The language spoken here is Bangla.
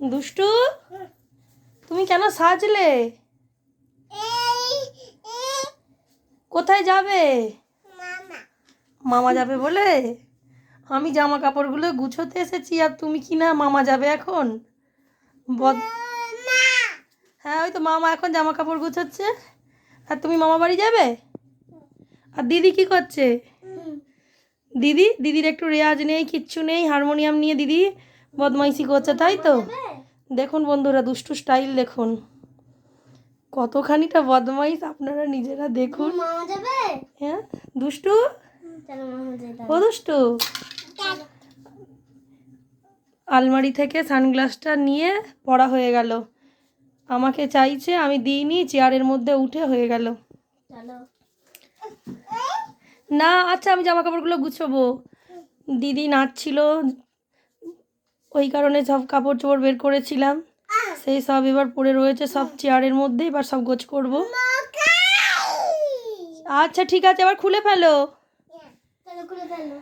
দুষ্টু তুমি কেন সাজলে? কোথায় যাবে? মামা যাবে বলে? আমি জামা কাপড়গুলো গুছোতে এসেছি আর তুমি কি না মামা যাবে এখন? হ্যাঁ ওই তো মামা এখন জামা কাপড় গুছোচ্ছে। আর তুমি মামা বাড়ি যাবে? আর দিদি কি করছে? দিদি? দিদির একটু রেয়াজ নেই কিচ্ছু নেই হারমোনিয়াম নিয়ে দিদি বদমাইশি করছে তাই তো? দেখুন বন্ধুরা দুষ্টু স্টাইল দেখুন। কতখানিটা বদমাইশ আপনারা নিজেরা দেখুন। হ্যাঁ? দুষ্টু? ও দুষ্টু? আলমারি থেকে সানগ্লাসটা নিয়ে পড়া হয়ে গেল। আমাকে চাইছে আমি দিইনি চেয়ারের মধ্যে উঠে হয়ে গেল। না আচ্ছা আমি জামা কাপড়গুলো গুছবো। দিদি নাচছিল ওই কারণে সব কাপড় চোপড় বের করেছিলাম। সেই সব এবার পড়ে রয়েছে সব চেয়ারের মধ্যে এবার সব গোছ করব। আচ্ছা ঠিক আছে এবার খুলে ফেলো। খুলে ফেলো।